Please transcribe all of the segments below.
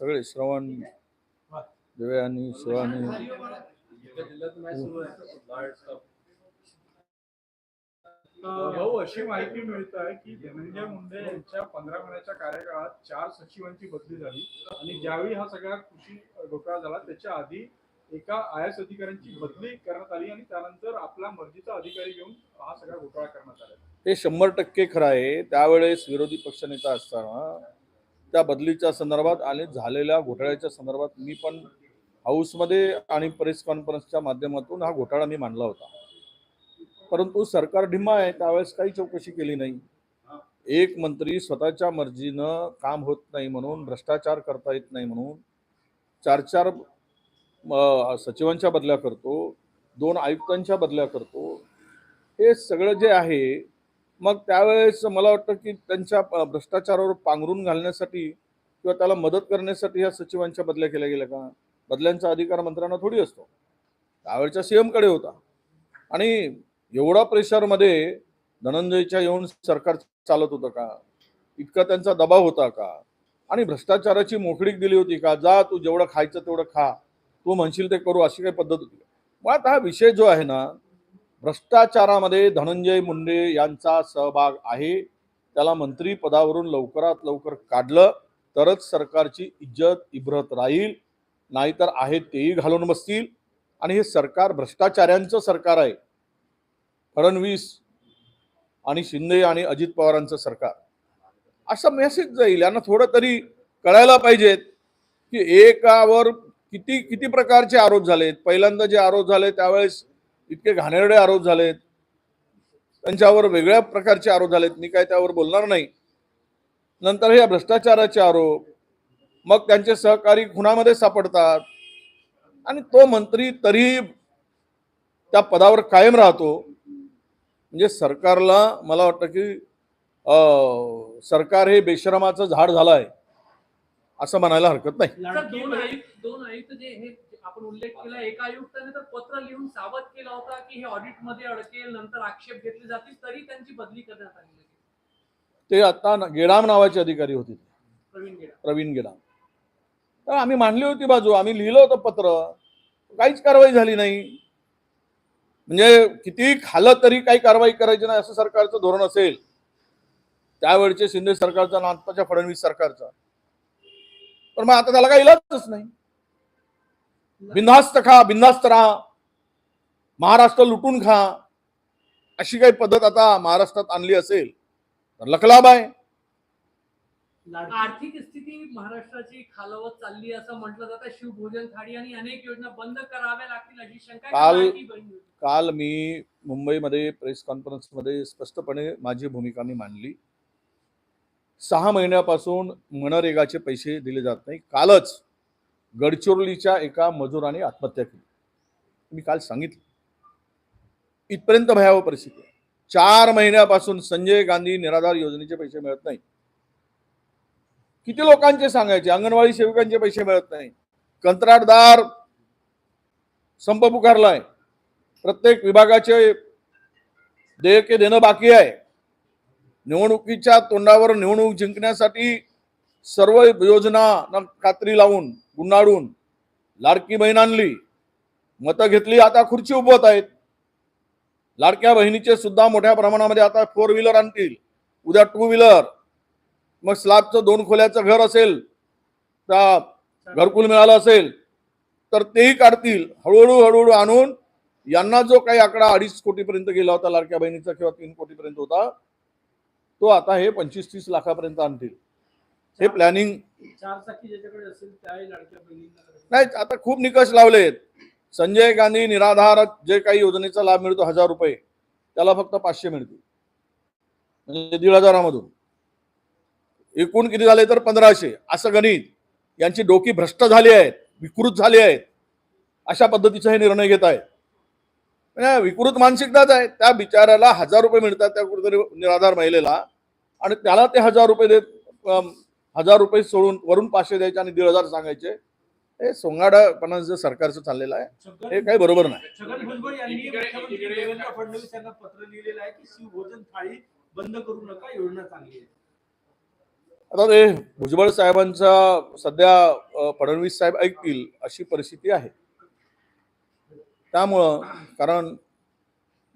सगळे श्रवण देवयानी शिवानी. भाऊ अशी माहिती मिळत आहे की धनंजय मुंडे यांच्या पंधरा महिन्याच्या कार्यकाळात चार सचिवांची बदली झाली आणि ज्यावेळी हा सगळा कृषी घोटाळा झाला त्याच्या आधी एका आय एस अधिकाऱ्यांची बदली करण्यात आली आणि त्यानंतर आपला मर्जीचा अधिकारी घेऊन हा सगळा घोटाळा करण्यात आला. हे शंभर टक्के खरं आहे. त्यावेळेस विरोधी पक्षनेता असताना त्या बदलीच्या संदर्भात आणि झालेल्या घोटाळ्याच्या संदर्भात मी पण हाऊसमध्ये आणि प्रेस कॉन्फरन्सच्या माध्यमातून हा घोटाळा मी मांडला होता. परंतु सरकार ढिम्मा आहे त्यावेळेस काही चौकशी केली नाही. एक मंत्री स्वतःच्या मर्जीनं काम होत नाही म्हणून भ्रष्टाचार करता येत नाही म्हणून चार चार सचिवांच्या बदल्या करतो दोन आयुक्तांच्या बदल्या करतो. हे सगळं जे आहे मग त्यावेळेस मला वाटतं की त्यांच्या भ्रष्टाचारावर पांघरून घालण्यासाठी किंवा त्याला मदत करण्यासाठी ह्या सचिवांच्या बदल्या केल्या गेल्या का? बदल्यांचा अधिकार मंत्र्यांना थोडी असतो. त्यावेळच्या सीएमकडे होता. आणि एवढा प्रेशरमध्ये धनंजयच्या येऊन सरकार चालत होतं का? इतका त्यांचा दबाव होता का? आणि भ्रष्टाचाराची मोकळीक दिली होती का? जा तू जेवढं खायचं तेवढं खा. तू म्हणशील ते करू अशी काही पद्धत होती मुळात हा विषय जो आहे ना भ्रष्टाचारामध्ये धनंजय मुंडे यांचा सहभाग आहे. त्याला मंत्री पदावरून लवकरात लवकर काढलं तरच सरकारची इज्जत इब्रत राहील. नाहीतर आहे तेही घालून बसतील. आणि हे सरकार भ्रष्टाचाऱ्यांचं सरकार आहे. फडणवीस आणि शिंदे आणि अजित पवारांचं सरकार. असा मेसेज जाईल. यांना थोडं तरी कळायला पाहिजेत की एकावर किती किती प्रकारचे आरोप झालेत. पहिल्यांदा जे आरोप झाले त्यावेळेस इतके घाणेरडे आरोप झालेत. त्यांच्यावर वेगळ्या प्रकारचे आरोप झालेत. मी काय त्यावर बोलणार नाही. नंतर हे भ्रष्टाचाराचे आरोप. मग त्यांचे सहकारी खुनामध्ये सापडतात. आणि तो मंत्री तरी त्या पदावर कायम राहतो. म्हणजे सरकारला मला वाटतं की सरकार हे बेशरमाचं झाड झालं आहे असं म्हणायला हरकत नाही. आपण उल्लेख केला एका आयुक्ताने तर पत्र लिहून सावध केला होता की हे ऑडिटमध्ये अडकेल नंतर आक्षेप घेतले जातील तरी त्यांची बदली करण्यात आली. ते आता गेडाम नावाचे अधिकारी होते प्रवीण गेडा प्रवीण गेडाम. तर आम्ही मांडली होती बाजू आम्ही लिहिलं होतं पत्र काहीच कारवाई झाली नाही. म्हणजे किती खाल्लं तरी काही कारवाई करायची नाही असं सरकारचं धोरण असेल. त्यावेळचे शिंदे सरकारचं आणि आत्ताच्या फडणवीस सरकारचं. पण मग आता त्याला काही इलाजच नाही. बिनधास्त खा बिनधास्त राहा. महाराष्ट्र लुटून खा. अशी काही पद्धत आता महाराष्ट्रात आणली असेल तर लखलाभ आहे. आर्थिक स्थिती महाराष्ट्राची खालवत चालली असं म्हटलं जातं. शिवभोजन थाळी आणि अनेक योजना बंद कराव्या लागतील अशी शंका. काल-. काल मी मुंबईमध्ये प्रेस कॉन्फरन्समध्ये स्पष्टपणे माझी भूमिका मी मांडली. सहा महिन्यापासून मनरेगाचे पैसे दिले जात नाही. कालच गडचिरोलीच्या एका मजुराने आत्महत्या केली. मी काल सांगितलं. इथपर्यंत भयावह परिस्थिती आहे. चार महिन्यापासून संजय गांधी निराधार योजनेचे पैसे मिळत नाही. किती लोकांचे सांगायचे? अंगणवाडी सेविकांचे पैसे मिळत नाही. कंत्राटदार संप पुकारलाय. प्रत्येक विभागाचे देयके देणं बाकी आहे. निवडणुकीच्या तोंडावर निवडणूक जिंकण्यासाठी सर्व योजना खात्री लावून गुंडाळून लाडकी बहीण आणली. मतं घेतली आता खुर्ची उभवत आहेत. लाडक्या बहिणीचे सुद्धा मोठ्या प्रमाणामध्ये आता फोर व्हीलर आणतील. उद्या टू व्हीलर मग स्लॅबचं दोन खोल्याचं घर असेल त्या घरकुल मिळालं असेल तर तेही काढतील. हळूहळू हळूहळू आणून यांना जो काही आकडा अडीच कोटीपर्यंत गेला होता लाडक्या बहिणीचा किंवा तीन कोटीपर्यंत होता तो आता हे पंचवीस तीस लाखापर्यंत आणतील. हे प्लॅनिंग नाही आता खूप निकष लावलेत संजय गांधी निराधार जे काही योजनेचा लाभ मिळतो हजार रुपये त्याला फक्त पाचशे मिळतील. म्हणजे दीड हजारामधून. एकूण किती झाले तर पंधराशे. असं गणित. यांची डोकी भ्रष्ट झाली आहेत विकृत झाली आहेत. अशा पद्धतीचे हे निर्णय घेत आहेत. म्हणजे विकृत मानसिकताच आहे. त्या बिचाऱ्याला हजार रुपये मिळतात त्या कुठेतरी निराधार महिलेला. आणि त्याला ते हजार रुपये देत हजार रुपये सोडून वरून पाचशे द्यायचे आणि दीड हजार सांगायचे हे सोंगाडापणा जे सरकारचं चाललेलं आहे हे काही बरोबर नाही. छगन भुजबळ यांनी मुख्यमंत्री देवेंद्र फडणवीस यांना पत्र लिहिलेलं आहे की शिवभोजन थाळी बंद करू नका योजना चांगली आहे. आता ते भुजबळ साहेबांचा सध्या फडणवीस साहेब ऐकतील अशी परिस्थिती आहे. त्यामुळं कारण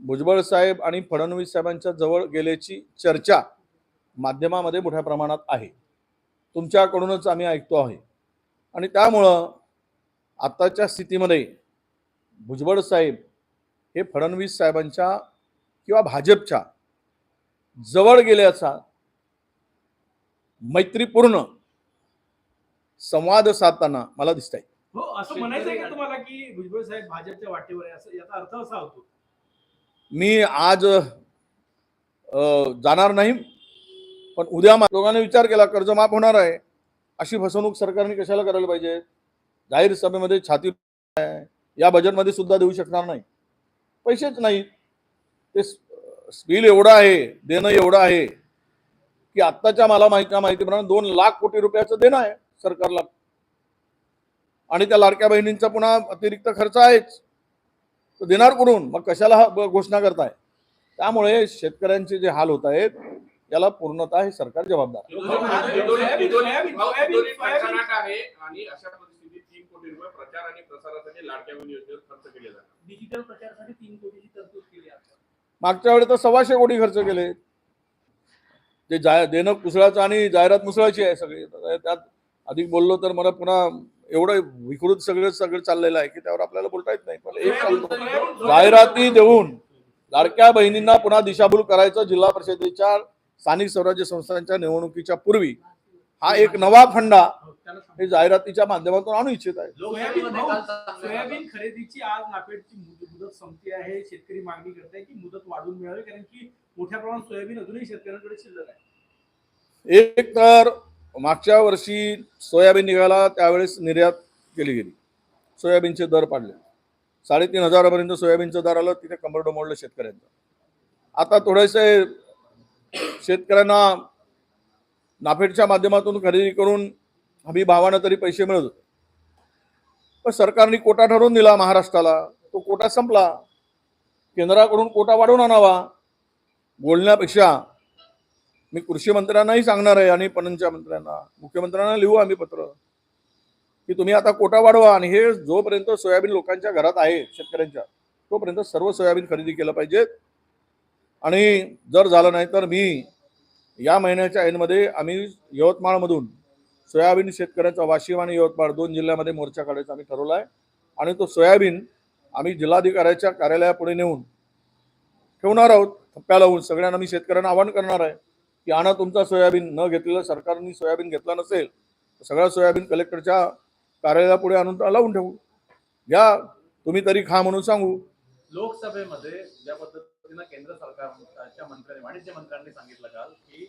भुजबळ साहेब आणि फडणवीस साहेबांच्या जवळ गेल्याची चर्चा माध्यमामध्ये मोठ्या प्रमाणात आहे. तुमच्याकडूनच आम्ही ऐकतो आहे. आणि त्यामुळं आत्ताच्या स्थितीमध्ये भुजबळ साहेब हे फडणवीस साहेबांच्या किंवा भाजपच्या जवळ गेल्याचा मैत्रीपूर्ण संवाद साधताना मला दिसत आहे हो असं म्हणायचं आहे का तुम्हाला की भुजबळ साहेब भाजपच्या वाटेवर आहे? असं याचा अर्थ असा होतो. मी आज अ, जाणार नाही. पण उद्या लोकांनी विचार केला कर्ज माफ होणार आहे. अशी फसवणूक सरकारने कशाला करायला पाहिजे? जाहीर सभेमध्ये छाती आहे. या बजेटमध्ये सुद्धा देऊ शकणार नाही. पैसेच नाहीत. ते बिल एवढं आहे देणं एवढं आहे की आत्ताच्या मला माहिती माहितीप्रमाणे दोन लाख कोटी रुपयाचं देणं आहे सरकारला. आणि त्या लाडक्या बहिणींचा पुन्हा अतिरिक्त खर्च आहेच. तो देणार कुठून मग कशाला घोषणा करताय? त्यामुळे शेतकऱ्यांचे जे हाल होत आहेत याला पूर्णतः हे सरकार जबाबदार आहे. सोयाबीन- सोयाबीन- सोयाबीन- भाऊ, सोयाबीन- दोन्ही सोयाबीन- खडखडाट आहे आणि अशा परिस्थितीत तीन कोटी रुपये प्रचार आणि प्रसारासाठी लाडक्या बहिणी योजनेवर खर्च केले जातात. डिजिटल प्रचारासाठी तीन कोटीची तरतूद केली आहे मागच्या वेळी तर सव्वाशे कोटी खर्च केले. जे जाय देणं कुसळाचं आणि जाहिरात मुसळाची आहे सगळी. त्यात अधिक बोललो तर मला पुन्हा एवढं विकृत सगळं सगळं चाललेलं आहे की त्यावर आपल्याला बोलता येत नाही. पण एक सांगतो. सोयाबीन- जाहिराती देऊन लाडक्या बहिणींना पुन्हा दिशाभूल करायचं जिल्हा परिषदेच्या स्थानिक स्वराज्य संस्थांच्या निवडणुकीच्या पूर्वी हा एक नवा फंडा हे जाहिरातीच्या माध्यमातून आणू इच्छित आहे. सोयाबीन खरेदीची आज नाफेडची मुद- मुदत संपली आहे. शेतकरी मागणी करताय की मुदत वाढवून मिळावी कारण की मोठ्या प्रमाणात सोयाबीन अजूनही शेतकऱ्यांकडे शिल्लक आहे. एक तर मागच्या वर्षी सोयाबीन निघाला त्यावेळेस निर्यात केली गेली. सोयाबीनचे दर पाडले. साडेतीन हजारापर्यंत सोयाबीनचं दर आलं तिथे कंबरडं मोडलं शेतकऱ्यांचं. आता थोडेसे शेतकऱ्यांना नाफेडच्या माध्यमातून खरेदी करून हमी भावानं तरी पैसे मिळत होते. पण सरकारने कोटा ठरवून दिला महाराष्ट्राला. तो कोटा संपला. केंद्राकडून कोटा वाढवून आणावा. बोलण्यापेक्षा मी कृषी मंत्र्यांनाही सांगणार आहे आणि पणनच्या मंत्र्यांना मुख्यमंत्र्यांना लिहू आम्ही पत्र की तुम्ही आता कोटा वाढवा आणि हे जोपर्यंत सोयाबीन लोकांच्या घरात आहे शेतकऱ्यांच्या तोपर्यंत सर्व सोयाबीन खरेदी केलं पाहिजेत. आणि जर झालं नाही तर मी या महिन्याच्या एंडमध्ये आम्ही यवतमाळमधून सोयाबीन शेतकऱ्यांचा वाशिम आणि यवतमाळ दोन जिल्ह्यामध्ये मोर्चा काढायचा आम्ही ठरवला आहे. आणि तो सोयाबीन आम्ही जिल्हाधिकाऱ्याच्या कार्यालयापुढे नेऊन ठेवणार आहोत थप्प्या लावून. सगळ्यांना मी शेतकऱ्यांना आवाहन करणार आहे की आणा तुमचा सोयाबीन. न घेतलेलं सरकारने सोयाबीन घेतला नसेल तर सगळा सोयाबीन कलेक्टरच्या कार्यालयापुढे आणून लावून ठेवू. घ्या तुम्ही तरी खा म्हणून सांगू. लोकसभेमध्ये ज्या पद्धतीने केंद्र सरकारच्या मंत्र्यांनी वाणिज्य मंत्र्यांनी सांगितलं काल की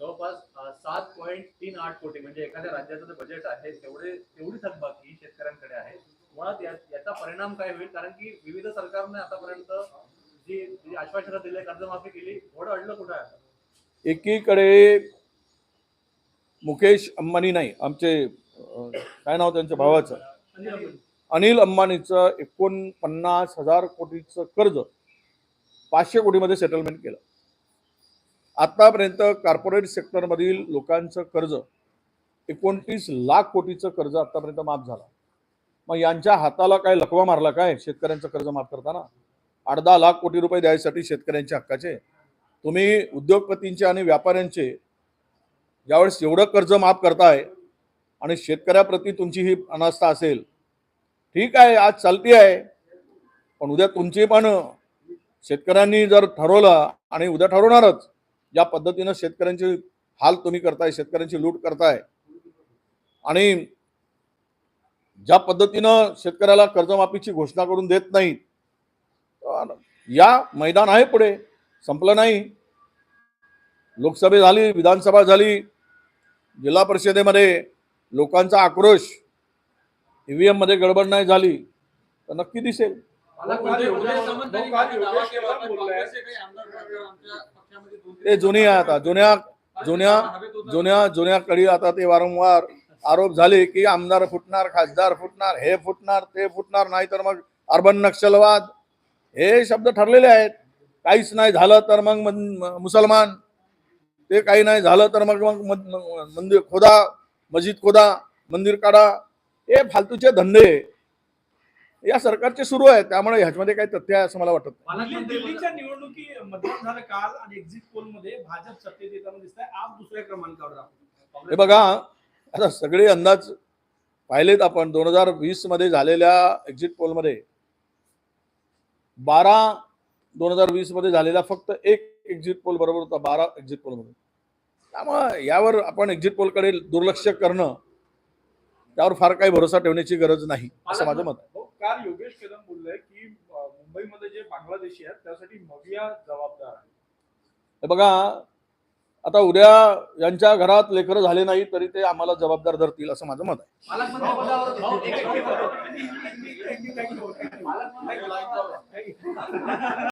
जवळपास सात पॉईंट तीन आठ कोटी म्हणजे एखाद्या राज्याचं जे बजेट आहे तेवढे तेवढी थकबाकी शेतकऱ्यांकडे आहे. मुळात याचा परिणाम काय होईल? कारण की विविध सरकारने आतापर्यंत जी जी आश्वासनं दिली कर्जमाफी केली थोडं अडलं कुठं आहे? एकीकडे मुकेश अंबानी नाही आमचे काय नाव त्यांच्या भावाचं? अनिल अंबानीचं एकोणपन्नास हजार कोटीचं कर्ज पाचशे कोटीमध्ये सेटलमेंट केलं. आतापर्यंत कॉर्पोरेट सेक्टरमधील लोकांचं कर्ज एकोणतीस लाख कोटीचं कर्ज आतापर्यंत माफ झालं. मग यांच्या हाताला काय लकवा मारला काय? शेतकऱ्यांचं कर्ज माफ करताना? आठ दहा लाख कोटी रुपये द्यायसाठी शेतकऱ्यांच्या हक्काचे? तुम्ही उद्योगपतींचे आणि व्यापाऱ्यांचे ज्यावेळेस एवढं कर्ज माफ करताय आणि शेतकऱ्याप्रती तुमची ही अनास्था असेल ठीक आहे आज चालती आहे. पण उद्या तुमची पण शेतकऱ्यांनी जर ठरवलं आणि उद्या ठरवणारच या पद्धतीनं शेतकऱ्यांचे हाल तुम्ही करताय शेतकऱ्यांची लूट करताय आणि ज्या पद्धतीनं शेतकऱ्याला कर्जमाफीची घोषणा करून देत नाहीत या मैदान आहे पुढे संपलं नाही. लोकसभा झाली विधानसभा झाली जिल्हा परिषदेमध्ये लोकांचा आक्रोश ईव्हीएममध्ये गडबड नाही झाली तर नक्की दिसेल. ते जुनी आहे आता. जुन्या जुन्या जुन्या जुन्या कडी आता ते वारंवार आरोप झाले की आमदार फुटणार खासदार फुटणार हे फुटणार ते फुटणार नाही तर मग अर्बन नक्षलवाद. हे शब्द ठरलेले आहेत. काहीच नाही झालं तर मग मन- मुसलमान. ते काही नाही झालं तर मग मग मग- मग मंदिर खोदा मस्जिद खोदा मंदिर काढा. हे फालतूचे धंदे. या सरकारचे सुरू आहे त्यामुळे ह्याच्यामध्ये काही तथ्य आहे असं मला वाटत दिल्लीच्या निवडणुकी मतदान झालं काल आणि एक्झिट पोलमध्ये भाजप सत्तेत येताना दिसत आहे आप दुसऱ्या क्रमांकावर हे बघा आता सगळे अंदाज पाहिलेत आपण. दोन हजार वीसमध्ये झालेल्या एक्झिट पोलमध्ये बारा दोन हजार वीसमध्ये झालेला फक्त एक एक्झिट पोल बरोबर होता बारा एक्झिट पोलमध्ये त्यामुळं यावर आपण एक्झिट पोलकडे दुर्लक्ष करणं त्यावर फार काही भरोसा ठेवण्याची गरज नाही असं माझं मत आहे. हो, काल योगेश कदम बोलले की मुंबईमध्ये जे बांगलादेशी आहेत त्यासाठी मविया जबाबदार आहे हे बघा आता उद्या यांच्या घरात लेकरं झाले नाही तरी ते आम्हाला जबाबदार धरतील असं माझं मत आहे.